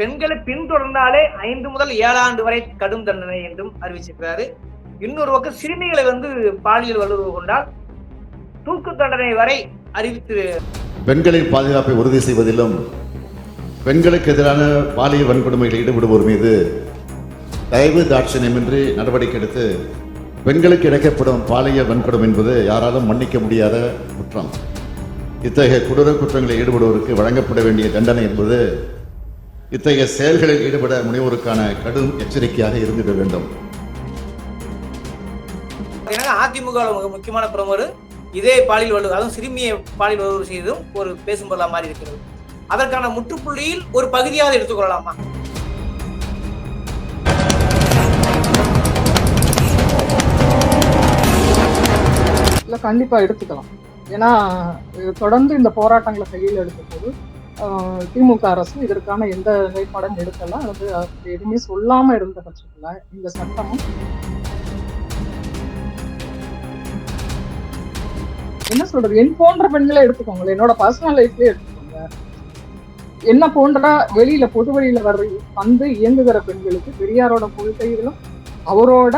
பெண்களை பின்தொடர்ந்தாலே ஐந்து முதல் ஏழு ஆண்டு வரை கடும் தண்டனை என்றும் அறிவிச்சிருக்கிறாரு. இன்னொரு பக்கம் சிறுமிகளை வந்து பாலியல் வல்லுறவு கொண்டால் தூக்கு தண்டனை வரை அறிவித்து பெண்களின் பாதுகாப்பை உறுதி செய்வதிலும் பெண்களுக்கு எதிரான பாலியல் வன்கொடுமைகளில் ஈடுபடுவோர் மீது தயவு தாட்சணியமின்றி நடவடிக்கை எடுத்து பெண்களுக்கு இழைக்கப்படும் பாலியல் வன்கொடுமை என்பது யாராலும் மன்னிக்க முடியாத குற்றம். இத்தகைய கொடூர குற்றங்களில் ஈடுபடுவோருக்கு வழங்கப்பட வேண்டிய தண்டனை என்பது இத்தகைய செயல்களில் ஈடுபட முனைவோருக்கான கடும் எச்சரிக்கையாக இருந்திட வேண்டும். ஏன்னா அதிமுக முக்கியமான பிரமுகர் இதே பாலியல் வலு அதுவும் சிறுமியை பாலியல் வலுவு செய்ததும் ஒரு பேசும் பொருளா மாறி இருக்கிறது. அதற்கான முற்றுப்புள்ளியில் ஒரு பகுதியாக எடுத்துக்கொள்ளலாமா இல்லை கண்டிப்பா எடுத்துக்கலாம். ஏன்னா தொடர்ந்து இந்த போராட்டங்களை கையில் எடுத்தபோது ஆஹ், திமுக அரசு இதற்கான எந்த நிலைப்பாடும் எடுக்கல. அது அது எதுவுமே சொல்லாம இருந்த பட்சத்துல இந்த சட்டமும் என்ன சொல்றது? என் போன்ற பெண்களை எடுத்துக்கோங்களேன். என்னோட பர்சனல் லைஃப்லயே எடுத்துக்கோங்க. என்ன போன்ற வெளியில பொது வெளியில வர்ற வந்து இயங்குகிற பெண்களுக்கு பெரியாரோட கொள்கைகளும் அவரோட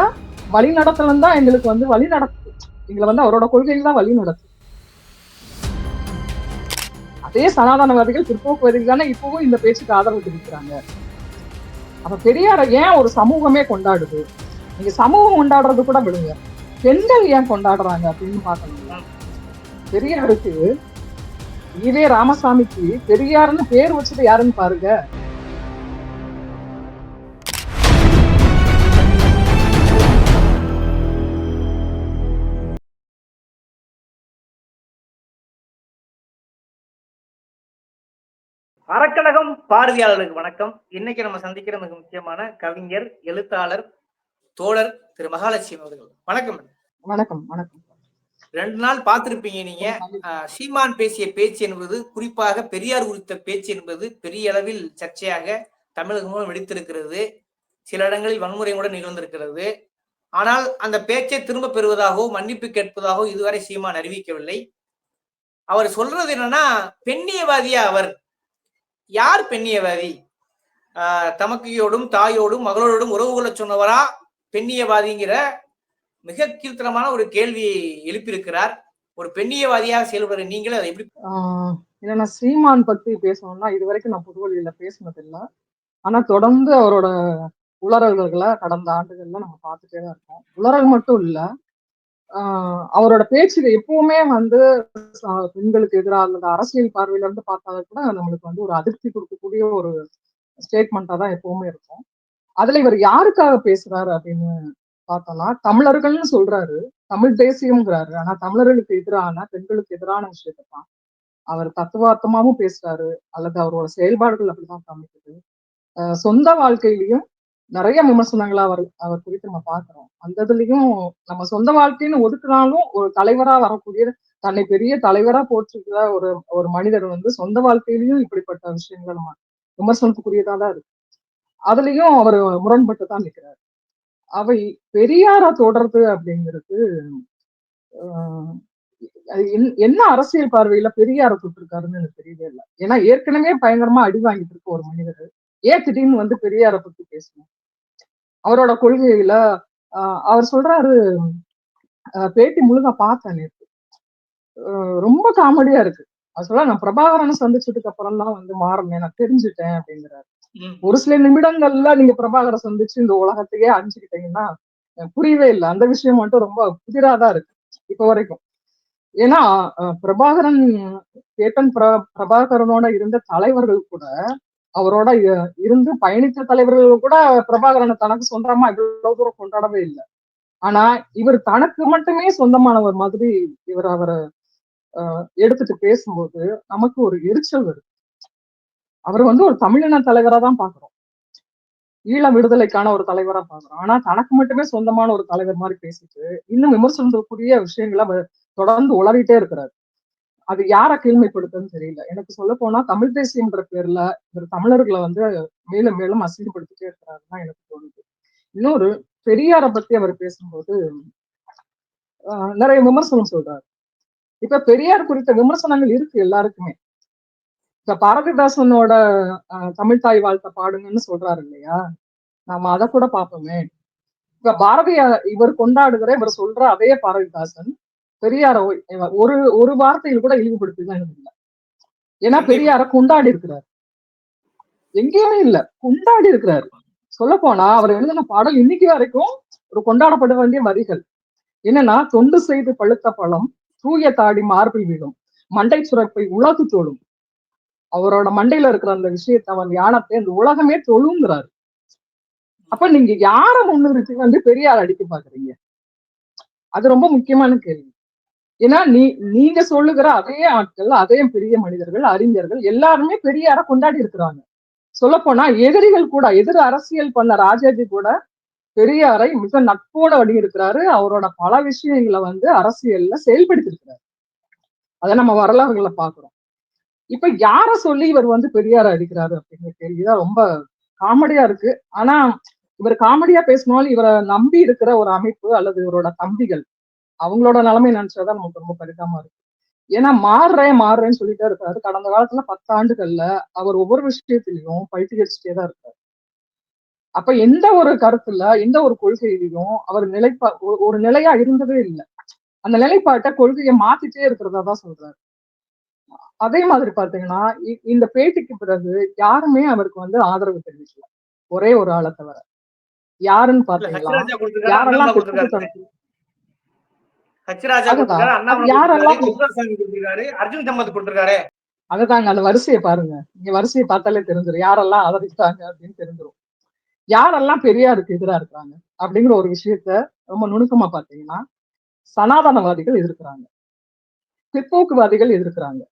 வழி நடத்தலும் தான் எங்களுக்கு வந்து வழி நடத்து எங்களை வந்து அவரோட கொள்கைகள் தான் வழி நடத்து அதே சனாதனவாதிகள் பிற்போக்குவாதிகள் தானே இப்பவும் இந்த பேச்சுக்கு ஆதரவு தெரிவிக்கிறாங்க. அப்ப பெரியார ஏன் ஒரு சமூகமே கொண்டாடுது? நீங்க சமூகம் கொண்டாடுறது கூட விடுங்க. பெண்கள் ஏன் கொண்டாடுறாங்க அப்படின்னு பாக்கணும் பெரியாருக்கு ஈவே ராமசாமிக்கு பெரியாருன்னு பேர் வச்சது யாருன்னு பாருங்க. அறக்கழகம் பார்வையாளர்களுக்கு வணக்கம். இன்னைக்கு நம்ம சந்திக்கிற மிக முக்கியமான கவிஞர் எழுத்தாளர் தோழர் திரு மகாலட்சுமி அவர்கள். வணக்கம் வணக்கம் வணக்கம். ரெண்டு நாள் பார்த்திருப்பீங்க நீங்க. சீமான் பேசிய பேச்சு என்பது குறிப்பாக பெரியார் குறித்த பேச்சு என்பது பெரிய அளவில் சர்ச்சையாக தமிழகம் மூலம் வெடித்திருக்கிறது. சில இடங்களில் வன்முறை கூட நிகழ்ந்திருக்கிறது. ஆனால் அந்த பேச்சை திரும்ப பெறுவதாகவோ மன்னிப்பு கேட்பதாகவோ இதுவரை சீமான் அறிவிக்கவில்லை. அவர் சொல்றது என்னன்னா பெண்ணியவாதியா அவர்? யார் பெண்ணியவாதி தமக்கையோடும் தாயோடும் மகளோடும் உறவு கொள்ள சொன்னவரா பெண்ணியவாதிங்கிற மிக கீழ்த்தனமான ஒரு கேள்வியை எழுப்பியிருக்கிறார். ஒரு பெண்ணியவாதியாக செயல்படுற நீங்களே அதை எப்படி ஆஹ் ஸ்ரீமான் பத்தி பேசணும்னா இது வரைக்கும் நான் புதுவெளியில பேசினதில்லை ஆனா தொடர்ந்து அவரோட உளறல்களை கடந்த ஆண்டுகள்ல நம்ம பார்த்துட்டே தான் இருக்கோம். உளறல் மட்டும் இல்லை அவரோட பேச்சுல எப்பவுமே வந்து பெண்களுக்கு எதிராக அல்லது அரசியல் பார்வையில இருந்து பார்த்தாலும் கூட நம்மளுக்கு வந்து ஒரு அதிருப்தி கொடுக்கக்கூடிய ஒரு ஸ்டேட்மெண்டா தான் எப்பவுமே இருக்கும். அதுல இவர் யாருக்காக பேசுறாரு அப்படின்னு பார்த்தோம்னா தமிழர்கள்னு சொல்றாரு. தமிழ் தேசியம்ங்கிறாரு. ஆனா தமிழர்களுக்கு எதிரான பெண்களுக்கு எதிரான விஷயத்தை தான் அவர் தத்துவார்த்தமாவும் பேசுறாரு. அல்லது அவரோட செயல்பாடுகள் அப்படிதான் காமிக்குது. சொந்த வாழ்க்கையிலையும் நிறைய விமர்சனங்களா அவர் அவர் குறித்து நம்ம பாக்குறோம் அந்த இதுலயும் நம்ம சொந்த வாழ்க்கைன்னு ஒதுக்குனாலும் ஒரு தலைவரா வரக்கூடிய தன்னை பெரிய தலைவரா போட்டிருக்கிற ஒரு ஒரு மனிதர் வந்து சொந்த வாழ்க்கையிலயும் இப்படிப்பட்ட விஷயங்களை நம்ம விமர்சனத்துக்குரியதா தான் இருக்கு. அதுலயும் அவர் முரண்பட்டு தான் நிற்கிறார் அவை பெரியாரா தொடர்றது அப்படிங்கிறது ஆஹ் என்- என்ன அரசியல் பார்வையில பெரியார தொட்டிருக்காருன்னு எனக்கு தெரியவே இல்லை. ஏன்னா ஏற்கனவே பயங்கரமா அடி வாங்கிட்டு இருக்க ஒரு மனிதர். ஏன் திடீர்னு வந்து பெரியார அவரோட கொள்கையில அவர் சொல்றாரு பேட்டி முழுதா பார்த்தேன் ஆஹ் ரொம்ப காமெடியா இருக்கு. அவர் சொல்ல நான் பிரபாகரனை சந்திச்சதுக்கு அப்புறம் தான் வந்து மாறினேன் நான் தெரிஞ்சுட்டேன் அப்படிங்கிறாரு. ஒரு சில நிமிடங்கள்ல நீங்க பிரபாகரை சந்திச்சு இந்த உலகத்தையே அழிஞ்சுக்கிட்டீங்கன்னா எனக்கு புரியவே இல்லை. அந்த விஷயம் மட்டும் ரொம்ப புதிராதான் இருக்கு இப்ப வரைக்கும். ஏன்னா பிரபாகரன் கேப்டன் பிர- பிரபாகரனோட இருந்த தலைவர்கள் கூட அவரோட இ- இருந்து பயணித்த தலைவர்கள் கூட பிரபாகரனை தனக்கு சொந்தமா இவ்வளவு தூரம் கொண்டாடவே இல்லை. ஆனா இவர் தனக்கு மட்டுமே சொந்தமானவர் மாதிரி இவர் அவரை அஹ், எடுத்துட்டு பேசும்போது நமக்கு ஒரு எரிச்சல் வருது. அவர் வந்து ஒரு தமிழின தலைவரா தான் பாக்குறோம். ஈழ விடுதலைக்கான ஒரு தலைவரா பாக்குறோம். ஆனா தனக்கு மட்டுமே சொந்தமான ஒரு தலைவர் மாதிரி பேசிட்டு இன்னும் விமர்சனத்துக்குரிய விஷயங்களை தொடர்ந்து உளறிட்டே இருக்கிறாரு. அது யாரை கீழ்மைப்படுத்துன்னு தெரியல. எனக்கு சொல்ல போனா தமிழ் தேசியம்ன்ற பேர்ல இவர் தமிழர்களை வந்து மேலும் மேலும் அசிங்கப்படுத்திட்டே இருக்கிறாருதான் எனக்கு தோணுது. இன்னொரு பெரியாரை பத்தி அவர் பேசும்போது ஆஹ் நிறைய விமர்சனம் சொல்றாரு. இப்ப பெரியார் குறித்த விமர்சனங்கள் இருக்கு எல்லாருக்குமே. இப்ப பாரதிதாசனோட தமிழ் தாய் வாழ்த்த பாடுங்கன்னு சொல்றாரு இல்லையா? நாம அதை கூட பார்ப்போமே. இப்ப பாரதியார் இவர் கொண்டாடுகிற இவர் சொல்ற அதே பாரதிதாசன் பெரியார ஒரு ஒரு வார்த்தையில் கூட இழிவுபடுத்திதான் இல்லை ஏன்னா பெரியார கொண்டாடி இருக்கிறார். எங்கேயுமே இல்ல. கொண்டாடி இருக்கிறார். சொல்ல போனா அவர் எழுதின பாடல் இன்னைக்கு வரைக்கும் ஒரு கொண்டாடப்பட வேண்டிய வரிகள். என்னன்னா தொண்டு செய்து பழுத்த பழம் தூய தாடி மார்பில் விழும் மண்டை சுரப்பை உலகு தொழும். அவரோட மண்டையில இருக்கிற அந்த விஷயத்தை அவன் ஞானத்தை அந்த உலகமே தொழுங்கிறாரு. அப்ப நீங்க யார முன்னிறுத்தி வந்து பெரியார் அடிக்க பாக்குறீங்க அது ரொம்ப முக்கியமான கேள்வி. ஏன்னா நீ நீங்க சொல்லுகிற அதே ஆட்கள் அதே பெரிய மனிதர்கள் அறிஞர்கள் எல்லாருமே பெரியார கொண்டாடி இருக்கிறாங்க. சொல்ல போனா எதிரிகள் கூட எதிர் அரசியல் பண்ண ராஜாஜி கூட பெரியாரை மிக நட்போட அடி இருக்கிறாரு அவரோட பல விஷயங்களை வந்து அரசியல்ல செயல்படுத்திருக்கிறாரு அதை நம்ம வரலாறுகளை பாக்குறோம் இப்ப யார சொல்லி இவர் வந்து பெரியார அடிக்கிறாரு அப்படிங்கிற கேள்விதான் ரொம்ப காமெடியா இருக்கு. ஆனா இவர் காமெடியா பேசினாலும் இவரை நம்பி இருக்கிற ஒரு அமைப்பு அல்லது இவரோட தம்பிகள் அவங்களோட நிலைமை நினைச்சாதான் நமக்கு ரொம்ப பரிதாபமா இருக்கு. ஏன்னா மாறுறேன் மாறுறேன்னு சொல்லிட்டே இருக்காரு. கடந்த காலத்துல பத்து ஆண்டுகள்ல அவர் ஒவ்வொரு விஷயத்திலையும் பயிற்சி அடிச்சுட்டே தான் இருக்காரு. அப்ப எந்த ஒரு கருத்துல எந்த ஒரு கொள்கையிலையும் அவர் நிலைப்பா ஒரு- நிலையா இருந்ததே இல்லை. அந்த நிலைப்பாட்டை கொள்கையை மாத்திட்டே இருக்கிறதா தான் சொல்றாரு. அதே மாதிரி பாத்தீங்கன்னா இந்த பேட்டிக்கு பிறகு யாருமே அவருக்கு வந்து ஆதரவு தெரிவிக்கல. ஒரே ஒரு ஆளை தவிர. யாருன்னு கொடுத்திருக்காரு யாரெல்லாம் கொடுத்திருக்காரு அண்ணாமலை கொடுத்திருக்காரு அர்ஜுன் சம்பத் கொடுத்திருக்காரு. அதுதாங்க அந்த வரிசையை பாருங்க. நீங்க வரிசையை பார்த்தாலே தெரிஞ்சிடும் யாரெல்லாம் ஆதரிச்சாங்க அப்படின்னு தெரிஞ்சிடும் யாரெல்லாம் பெரியாருக்கு எதிரா இருக்காங்க அப்படிங்கிற ஒரு விஷயத்த ரொம்ப நுணுக்கமா பாத்தீங்கன்னா சனாதனவாதிகள் எதிர்க்கிறாங்க. பிற்போக்குவாதிகள் எதிர்க்கிறாங்க.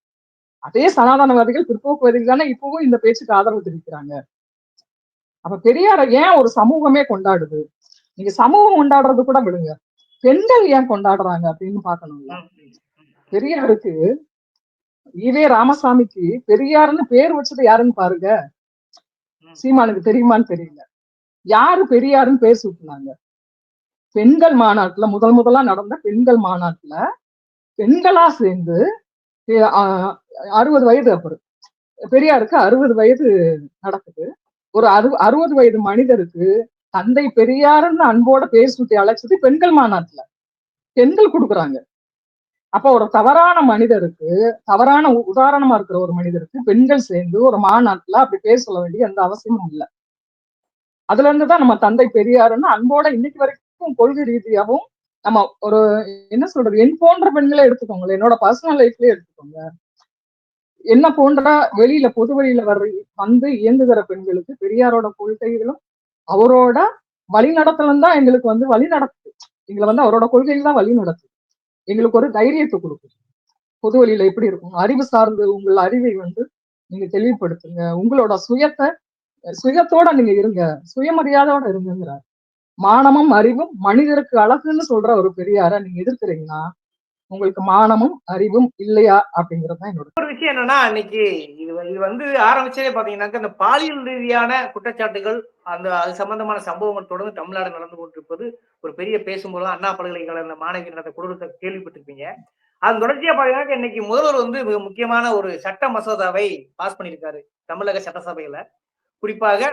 அதே சனாதனவாதிகள் பிற்போக்குவாதிகள் தானே இப்பவும் இந்த பேச்சுக்கு ஆதரவு தெரிவிக்கிறாங்க. அப்ப பெரியாரை ஏன் ஒரு சமூகமே கொண்டாடுது? நீங்க சமூகம் கொண்டாடுறது கூட விடுங்க. பெண்கள் ஏன் கொண்டாடுறாங்க அப்படின்னு பாக்கணும்ல. பெரியாருக்கு ஈவே ராமசாமிக்கு பெரியாருன்னு பேர் வச்சது யாருன்னு பாருங்க. சீமானுக்கு தெரியுமான்னு தெரியல. யாரு பெரியாருன்னு பேர் சூட்டினாங்க? பெண்கள் மாநாட்டுல முதல் முதலா நடந்த பெண்கள் மாநாட்டுல பெண்களா சேர்ந்து அறுபது வயது அப்புறம். பெரியாருக்கு அறுபது வயது நடக்குது. ஒரு அறு அறுபது வயது மனிதருக்கு தந்தை பெரியாருன்னு அன்போட பேசுட்டி அழைச்சது பெண்கள் மாநாட்டுல பெண்கள் கொடுக்குறாங்க. அப்ப ஒரு தவறான மனிதருக்கு தவறான உ- உதாரணமா இருக்கிற ஒரு மனிதருக்கு பெண்கள் சேர்ந்து ஒரு மாநாட்டுல அப்படி பேச சொல்ல வேண்டிய எந்த அவசியமும் இல்லை. அதுல இருந்துதான் நம்ம தந்தை பெரியாருன்னு அன்போட இன்னைக்கு வரைக்கும் கொள்கை ரீதியாவும் நம்ம ஒரு என்ன சொல்றது என் போன்ற பெண்களே எடுத்துக்கோங்க என்னோட பர்சனல் லைஃப்லயே எடுத்துக்கோங்க. என்ன போன்ற வெளியில பொது வெளியில வர்ற வந்து இயங்குகிற பெண்களுக்கு பெரியாரோட கொள்கைகளும் அவரோட வழிநடத்தலும் தான் எங்களுக்கு வந்து வழி நடத்துது எங்களை வந்து அவரோட கொள்கைகள் தான் வழி நடத்துது எங்களுக்கு ஒரு தைரியத்தை கொடுக்குது பொது வழியில எப்படி இருக்கும்? அறிவு சார்ந்து உங்கள் அறிவை வந்து நீங்க தெளிவுபடுத்துங்க. உங்களோட சுயத்தை சுயத்தோட நீங்க இருங்க. சுயமரியாதையோட இருங்கிறார் மானமும் அறிவும் மனிதருக்கு அழகுன்னு சொல்ற ஒரு பெரியார நீங்க எதிர்க்கிறீங்கன்னா உங்களுக்கு மானமும் அறிவும் இல்லையா அப்படிங்கிறது தான் என்னோட ஒரு விஷயம் என்னன்னா இன்னைக்கு இது இது வந்து ஆரம்பிச்சதே பாத்தீங்கன்னாக்க இந்த பாலியல் ரீதியான குற்றச்சாட்டுகள் அந்த அது சம்பந்தமான சம்பவங்கள் தொடர்ந்து தமிழ்நாடு நடந்து கொண்டிருப்பது ஒரு பெரிய பேசும்போது அண்ணா பல்கலைக்கழக அந்த மாணவி நடந்த கொடூரத்தை கேள்விப்பட்டிருப்பீங்க. அது தொடர்ச்சியா பாத்தீங்கன்னா இன்னைக்கு முதல்வர் வந்து மிக முக்கியமான ஒரு சட்ட மசோதாவை பாஸ் பண்ணியிருக்காரு தமிழக சட்டசபையில. குறிப்பாக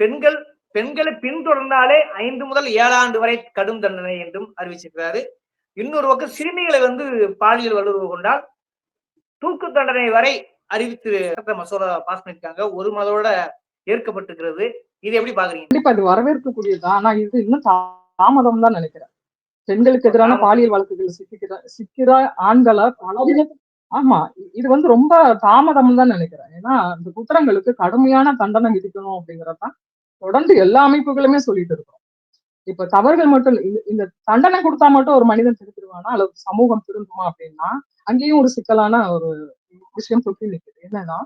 பெண்கள் பெண்களை பின்தொடர்ந்தாலே ஐந்து முதல் ஏழு ஆண்டு வரை கடும் தண்டனை என்றும் அறிவிச்சிருக்கிறாரு. இன்னொரு பக்கம் சிறுமிகளை வந்து பாலியல் வல்லுறவு கொண்டால் தூக்கு தண்டனை வரை அறிவித்து மசோதா பாஸ் பண்ணிருக்காங்க ஒரு மதோட ஏற்கப்பட்டிருக்கிறது. இது எப்படி பாக்குறீங்க? கண்டிப்பா இது வரவேற்கக்கூடியதுதான் ஆனா இது இன்னும் தாமதம் தான் நினைக்கிறேன். பெண்களுக்கு எதிரான. பாலியல் வழக்குகள் சிக்கிக்கிற சிக்கிற ஆண்களை பல ஆமா இது வந்து ரொம்ப தாமதம் தான் நினைக்கிறேன். ஏன்னா இந்த குற்றங்களுக்கு கடுமையான தண்டனை விதிக்கணும் அப்படிங்கறதுதான் தொடர்ந்து எல்லா அமைப்புகளுமே சொல்லிட்டு இருக்கோம். இப்ப தவறுகள் மட்டும் இந்த- தண்டனை கொடுத்தா மட்டும் ஒரு மனிதன் திருத்திடுவானா அல்லது சமூகம் திருந்துமா அப்படின்னா அங்கேயும் ஒரு சிக்கலான ஒரு விஷயம் தொட்டி நிற்குது என்னன்னா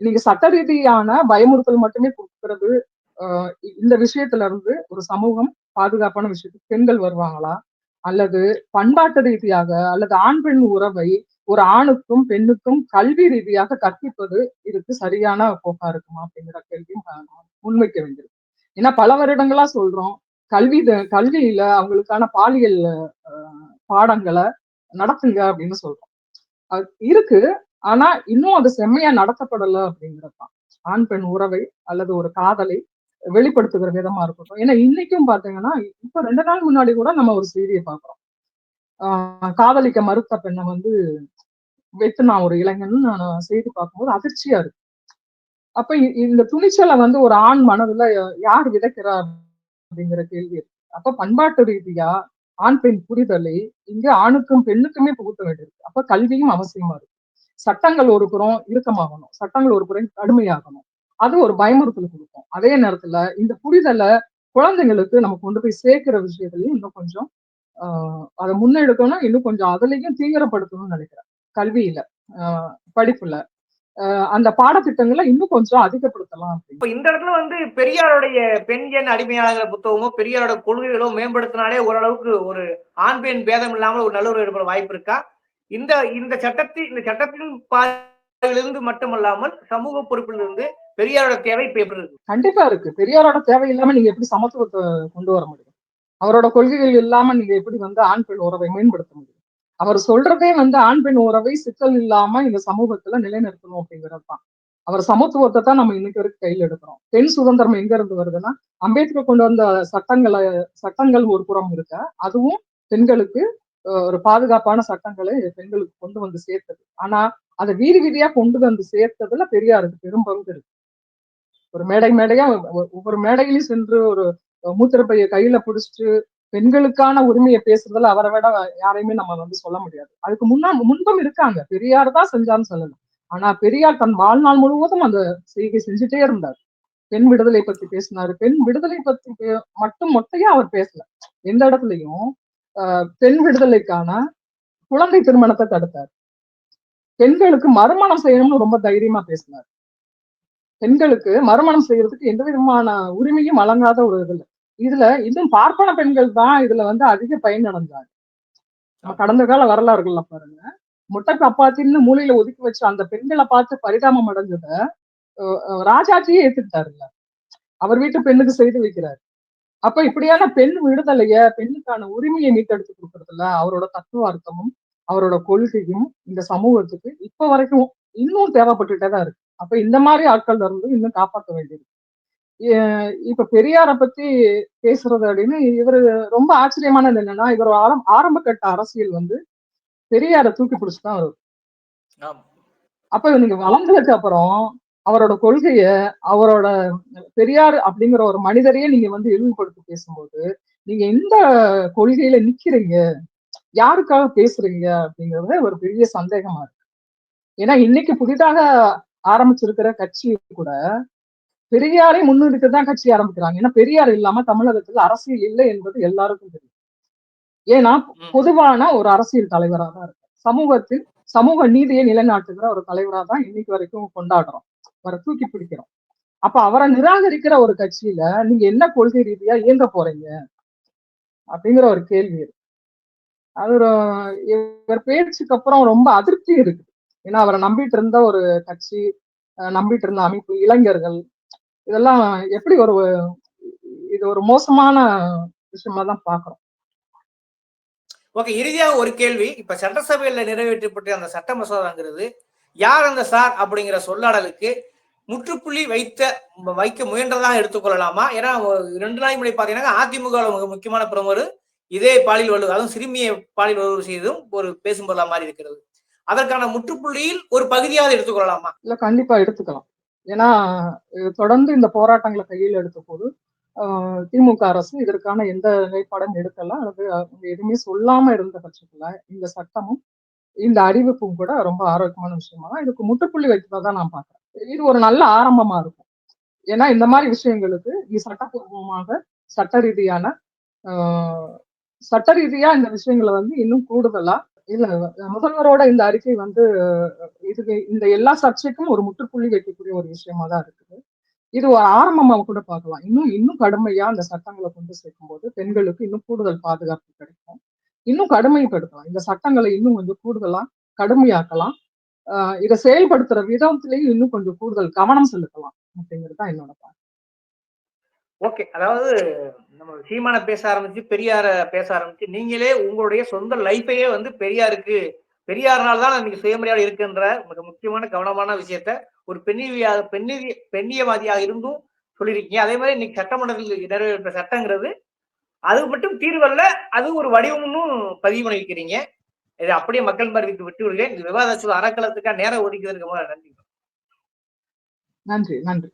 நீங்க சட்ட ரீதியான பயமுறுத்தல் மட்டுமே கொடுக்கறது ஆஹ் இந்த விஷயத்துல இருந்து ஒரு சமூகம் பாதுகாப்பான விஷயத்துக்கு பெண்கள் வருவாங்களா? அல்லது பண்பாட்டு ரீதியாக அல்லது ஆண் பெண் உறவை ஒரு ஆணுக்கும் பெண்ணுக்கும் கல்வி ரீதியாக கற்பிப்பது இதுக்கு சரியான போக்கா இருக்குமா அப்படிங்கிற கேள்வியும் முன்வைக்க வேண்டியது ஏன்னா பல வருடங்களா சொல்றோம் கல்வி கல்வியில அவங்களுக்கான பாலியல் ஆஹ் பாடங்களை நடத்துங்க அப்படின்னு சொல்றோம். இருக்கு. ஆனா இன்னும் அது செம்மையா நடத்தப்படல அப்படிங்கறதுதான் ஆண் பெண் உறவை அல்லது ஒரு காதலை வெளிப்படுத்துகிற விதமா இருக்கட்டும். ஏன்னா இன்னைக்கும் பாத்தீங்கன்னா இப்ப ரெண்டு நாள் முன்னாடி கூட நம்ம ஒரு செய்தியை பாக்குறோம் ஆஹ் காதலிக்க மறுத்த பெண்ணை வந்து வெட்டுனான் ஒரு இளைஞன் நான் செய்தி பார்க்கும்போது அதிர்ச்சியா இருக்கு. அப்ப இந்த துணிச்சலை வந்து ஒரு ஆண் மனதுல யார் விதைக்கிறா அப்படிங்கிற கேள்வி இருக்கு. அப்ப பண்பாட்டு ரீதியா ஆண் பெண் புரிதலை இங்க ஆணுக்கும் பெண்ணுக்குமே புகுத்த வேண்டியிருக்கு. அப்ப கல்வியும் அவசியமா இருக்கு. சட்டங்கள் ஒரு புறம் இறுக்கமாகணும். சட்டங்கள் ஒரு புறம் கடுமையாகணும். அது ஒரு பயமுறுத்தல் கொடுக்கும். அதே நேரத்துல இந்த புரிதலை குழந்தைங்களுக்கு நம்ம கொண்டு போய் சேர்க்கிற விஷயத்துலையும் இன்னும் கொஞ்சம் ஆஹ் அதை முன்னெடுக்கணும் இன்னும் கொஞ்சம் அதுலயும் தீவிரப்படுத்தணும்னு நினைக்கிறேன். கல்வியில ஆஹ் படிப்புல. அந்த பாடத்திட்டங்களை இன்னும் கொஞ்சம் அதிகப்படுத்தலாம் இப்ப இந்த இடத்துல வந்து பெரியாருடைய பெண் எண் அடிமையாளங்கிற புத்தகமோ பெரியாரோட கொள்கைகளோ மேம்படுத்தினாலே ஓரளவுக்கு ஒரு ஆண் பெண் பேதம் இல்லாமல் ஒரு நல்லுறவு ஏற்பட வாய்ப்பு இருக்கா? இந்த இந்த சட்டத்தில் இந்த சட்டத்தின் பார்வையிலிருந்து மட்டுமல்லாமல் சமூக பொறுப்பிலிருந்து பெரியாரோட தேவை இப்ப எப்படி இருக்கு? கண்டிப்பா இருக்கு. பெரியாரோட தேவை இல்லாம நீங்க எப்படி சமத்துவத்தை கொண்டு வர முடியும்? அவரோட கொள்கைகள் இல்லாம நீங்க எப்படி வந்து ஆண் பெண் உறவை மேம்படுத்த முடியும்? அவர் சொல்றதே வந்து ஆண் பெண் உறவை சிக்கல் இல்லாம இந்த சமூகத்துல நிலைநிறுத்தணும் அப்படிங்கிறது தான் அவர் சமத்துவத்தை தான் நம்ம இன்னைக்கு வரைக்கும் கையில் எடுக்கிறோம். பெண் சுதந்திரம் எங்க இருந்து வருதுன்னா அம்பேத்கர் கொண்டு வந்த சட்டங்களை சட்டங்கள் ஒரு புறம் இருக்க அதுவும் பெண்களுக்கு ஒரு பாதுகாப்பான சட்டங்களை பெண்களுக்கு கொண்டு வந்து சேர்த்தது. ஆனா அதை வீதி வீதியா கொண்டு வந்து சேர்த்ததுல பெரியாருக்கு பெரும் பங்கு இருக்கு. ஒரு மேடை மேடையா ஒ- ஒவ்வொரு மேடையிலையும் சென்று ஒரு மூத்திரப்பைய கையில பிடிச்சிட்டு பெண்களுக்கான உரிமையை பேசுறதுல அவரை விட யாரையுமே நம்ம வந்து சொல்ல முடியாது. அதுக்கு முன்னா முன்பும் இருக்காங்க. பெரியார் தான் செஞ்சான்னு சொல்லலாம். ஆனா பெரியார் தன் வாழ்நாள் முழுவதும் அந்த செய்கை செஞ்சுட்டே இருந்தார். பெண் விடுதலை பத்தி பேசினாரு. பெண் விடுதலை பத்தி பே- மட்டும் மொட்டையா அவர் பேசல. எந்த இடத்துலயும் ஆஹ் பெண் விடுதலைக்கான குழந்தை திருமணத்தை தடுத்தார். பெண்களுக்கு மறுமணம் செய்யணும்னு ரொம்ப தைரியமா பேசினார். பெண்களுக்கு மறுமணம் செய்யறதுக்கு எந்த விதமான உரிமையும் வழங்காத ஒரு இதுல. இதுல இன்னும் பார்ப்பன பெண்கள் தான் இதுல வந்து அதிக பயன் அடைஞ்சாங்க நம்ம கடந்த கால வரலாறுகள்ல பாருங்க. முட்டை காப்பாத்தின்னு மூலையில ஒதுக்கி வச்ச அந்த பெண்களை பார்த்து பரிதாபம் அடைஞ்சத ராஜாஜியே ஏத்துக்கிட்டாருல்ல. அவர் வீட்டு பெண்ணுக்கு செய்து வைக்கிறாரு. அப்ப இப்படியான பெண் விடுதலைய பெண்ணுக்கான உரிமையை மீட்டெடுத்து கொடுக்கறதுல அவரோட தத்துவார்த்தமும் அவரோட கொள்கையும் இந்த சமூகத்துக்கு இப்ப வரைக்கும் இன்னும் தேவைப்பட்டுட்டே தான் இருக்கு. அப்ப இந்த மாதிரி ஆட்கள் இருந்து இன்னும் காப்பாற்ற வேண்டியிருக்கு. இப்ப பெரியார பத்தி பேசுறது அப்படின்னு இவரு ரொம்ப ஆச்சரியமானது என்னன்னா இவர் ஆரம் ஆரம்ப கட்ட அரசியல் வந்து பெரியார தூக்கி பிடிச்சுதான் வருது ஆமா. அப்ப நீங்க வளர்ந்ததுக்கு அப்புறம் அவரோட கொள்கைய அவரோட பெரியார் அப்படிங்கிற ஒரு மனிதரையே நீங்க வந்து இழிவுபடுத்தி பேசும்போது நீங்க எந்த கொள்கையில நிக்கிறீங்க? யாருக்காக பேசுறீங்க? அப்படிங்கறது ஒரு பெரிய சந்தேகமா இருக்கு. ஏன்னா இன்னைக்கு புதிதாக ஆரம்பிச்சிருக்கிற கட்சி கூட பெரியாரை முன்னிறுத்தி தான் கட்சி ஆரம்பிக்கிறாங்க. ஏன்னா பெரியார் இல்லாம தமிழகத்துல அரசியல் இல்லை என்பது எல்லாருக்கும் தெரியும். ஏன்னா. பொதுவான ஒரு அரசியல் தலைவரா தான் இருக்கு சமூகத்தில் சமூக நீதியை நிலைநாட்டுகிற ஒரு தலைவரா தான் இன்னைக்கு வரைக்கும் கொண்டாடுறோம். அவரை தூக்கி பிடிக்கிறோம். அப்ப அவரை நிராகரிக்கிற ஒரு கட்சியில நீங்க என்ன கொள்கை ரீதியா இயங்க போறீங்க? அப்படிங்கிற ஒரு கேள்வி இருக்கு. அது ஒரு இவர் பேச்சுக்கு அப்புறம் ரொம்ப அதிருப்தி இருக்கு. ஏன்னா அவரை நம்பிட்டு இருந்த ஒரு கட்சி நம்பிட்டு இருந்த அமைப்பு இளைஞர்கள் இதெல்லாம் எப்படி ஒரு இது ஒரு மோசமான விஷயமா தான் பாக்குறோம் ஓகே இறுதியாக ஒரு கேள்வி. இப்ப சட்டசபையில நிறைவேற்றப்பட்ட அந்த சட்ட மசோதாங்கிறது யார் அந்த சார் அப்படிங்கிற சொல்லாடலுக்கு முற்றுப்புள்ளி வைத்த வைக்க முயன்றதாக எடுத்துக்கொள்ளலாமா? ஏன்னா ரெண்டு நாளைக்கு முன்னாடி பாத்தீங்கன்னா அதிமுக முக்கியமான பிரமுகர் இதே பாலியல் வலு அதுவும் சிறுமியை பாலியல் வலுவு செய்ததும் ஒரு பேசும் பொருளா மாதிரி இருக்கிறது. அதற்கான முற்றுப்புள்ளியில் ஒரு பகுதியாக எடுத்துக்கொள்ளலாமா? இல்ல கண்டிப்பா எடுத்துக்கலாம். ஏன்னா தொடர்ந்து இந்த போராட்டங்களை கையில் எடுத்த போது திமுக அரசு இதற்கான எந்த நிலைப்பாடும் எடுக்கல. அல்லது அவங்க எதுவுமே சொல்லாம இருந்த பட்சத்துல இந்த சட்டமும் இந்த அறிவிப்பும் கூட ரொம்ப ஆரோக்கியமான விஷயமா தான் இதுக்கு முற்றுப்புள்ளி வைக்கிறதா தான் நான் பாக்குறேன். இது ஒரு நல்ல ஆரம்பமா இருக்கும். ஏன்னா இந்த மாதிரி விஷயங்களுக்கு இது சட்டப்பூர்வமாக சட்ட ரீதியான சட்ட ரீதியா இந்த விஷயங்களை வந்து இன்னும் கூடுதலா இல்ல முதல்வரோட இந்த அறிக்கை வந்து இதுக்கு இந்த எல்லா சர்ச்சைக்கும் ஒரு முற்றுப்புள்ளி வைக்கக்கூடிய ஒரு விஷயமா தான் இருக்குது. இது ஒரு ஆரம்பமா கூட பார்க்கலாம். இன்னும் இன்னும் கடுமையா அந்த சட்டங்களை கொண்டு சேர்க்கும் போது பெண்களுக்கு இன்னும் கூடுதல் பாதுகாப்பு கிடைக்கும். இன்னும் கடுமைப்படுத்தலாம். இந்த சட்டங்களை இன்னும் கொஞ்சம் கூடுதலா கடுமையாக்கலாம். ஆஹ் இதை செயல்படுத்துற விதத்திலையும் இன்னும் கொஞ்சம் கூடுதல் கவனம் செலுத்தலாம் அப்படிங்கிறது தான் என்னோட பார்வை. ஓகே அதாவது நம்ம சீமான பேச ஆரம்பிச்சு பெரியார பேச ஆரம்பிச்சு நீங்களே உங்களுடைய சொந்த லைஃபையே வந்து பெரியாருக்கு பெரியார்னால தான் இன்னைக்கு சுயமரியாதை இருக்குன்ற மிக முக்கியமான கவனமான விஷயத்த ஒரு பெண்ணிய பெண்ணிய பெண்ணியவாதியாக இருந்தும் சொல்லியிருக்கீங்க. அதே மாதிரி இன்னைக்கு சட்டமன்றத்தில் நிறைவேற்ற சட்டங்கிறது அது மட்டும் தீர்வல்ல அது ஒரு வடிவம்னும் பதிவு பண்ணியிருக்கிறீங்க. இதை அப்படியே மக்கள் மறுவிக்கு விட்டு விடுகிறேன். இந்த அறக்கலத்துக்காக நேரம் ஒதுக்கிறதுக்கு ரொம்ப நன்றி. நன்றி நன்றி.